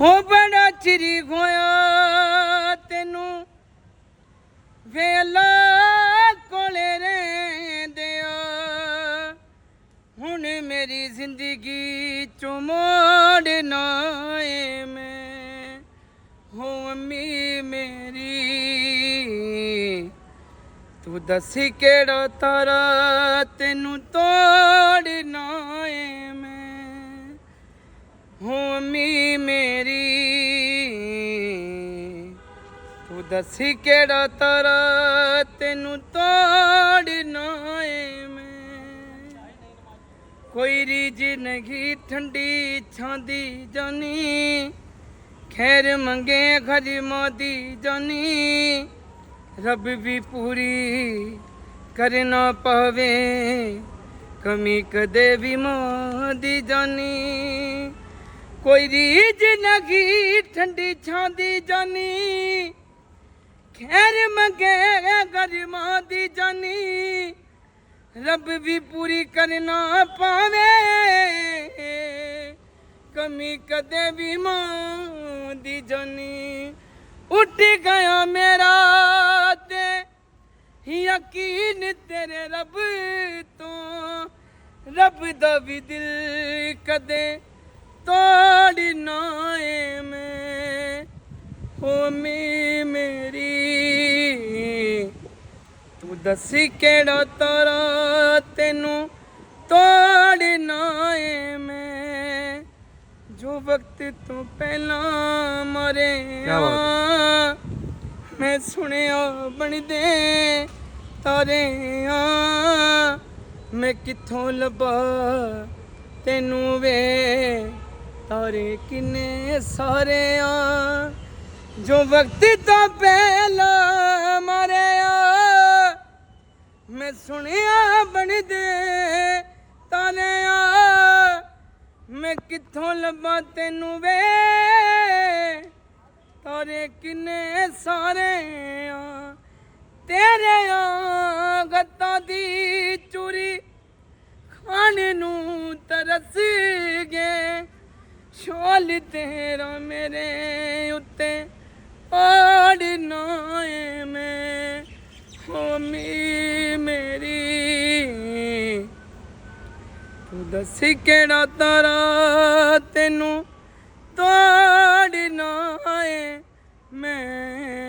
ਹੋ ਬੜਾ ਚਿਰੀ ਖੋਇਆ ਤੈਨੂੰ। ਵੇਲਾ ਕੋਲੇ ਰਹਿੰਦਿਆ ਹੁਣ ਮੇਰੀ ਜ਼ਿੰਦਗੀ ਚੋਂ ਮੋੜਨਾ ਏ ਮੈਂ। ਹੋ ਅੰਮੀ ਮੇਰੀ, ਤੂੰ ਦੱਸੀ ਕਿਹੜਾ ਤਾਰਾ ਤੈਨੂੰ ਤੋੜਨਾ ਏ ਦੱਸੀ ਕਿਹੜਾ ਤਾਰਾ ਤੈਨੂੰ ਤੋੜਨਾ ਏ ਮੈਂ। ਕੋਈ ਰੀਜ ਨਹੀਂ, ਠੰਡੀ ਛਾਂਦੀ ਜਾਨੀ। ਖੈਰ ਮੰਗੇ ਖਜਮੋ ਦੀ ਜਾਨੀ। ਰੱਬ ਵੀ ਪੂਰੀ ਕਰਨਾ ਪਵੇ। ਕਮੀ ਕਦੇ ਵੀ ਮੋਦੀ ਜਾਨੀ। ਕੋਈ ਰੀਜ ਨਗੀ ਠੰਡੀ ਛਾਂਦੀ ਜਾਨੀ। ਖੈਰ ਮੰਗੇ ਗਰਮਾ ਦੀ ਜਾਨੀ, ਰੱਬ ਵੀ ਪੂਰੀ ਕਰਨਾ ਪਾਵੇ। ਕਮੀ ਕਦੇ ਵੀ ਮਾਂ ਦੀ ਜਾਨੀ। ਉੱਠ ਗਿਆ ਮੇਰਾ ਤੇ ਯਕੀਨ ਤੇਰੇ ਰੱਬ ਤੋਂ। ਰੱਬ ਦਾ ਵੀ ਦਿਲ ਕਦੇ ਤੋੜਨਾ ਏ ਮੈਂ। ਹੋ ਮੀ ਦੱਸੀ ਕਿਹੜਾ ਤਾਰਾ ਤੈਨੂੰ ਤੋੜਨਾ ਏ ਮੈਂ? ਜੋ ਵਕਤ ਤੋਂ ਪਹਿਲਾਂ ਮਰੇ ਕਿਆ ਬਾਤ ਮੈਂ ਸੁਣਿਆ ਬਣਦੇ ਤਾਰੇ ਆ। ਮੈਂ ਕਿੱਥੋਂ ਲੱਭਾ ਤੈਨੂੰ ਵੇ? ਤਾਰੇ ਕਿੰਨੇ ਸਾਰੇ ਆ? ਜੋ ਵਕਤ ਤੋਂ ਪਹਿਲਾਂ ਲੱਭਾਂ ਤੈਨੂੰ ਵੇ। ਤਾਰੇ ਕਿੰਨੇ ਸਾਰੇ ਆ। ਤੇਰੇ ਆ ਗੱਤਾਂ ਦੀ ਚੂਰੀ ਖਾਣ ਨੂੰ ਤਰਸ ਗਏ। ਛੋਲ ਤੇਰਾ ਮੇਰੇ ਉੱਤੇ ਆੜਨਾ ਏ ਮੈਂ। ਹੋਮੀ ਮੇਰੀ ਦੱਸੀ ਕਿਹੜਾ ਤਾਰਾ ਤੈਨੂੰ ਤੋੜਨਾ ਏ। ਮੈਂ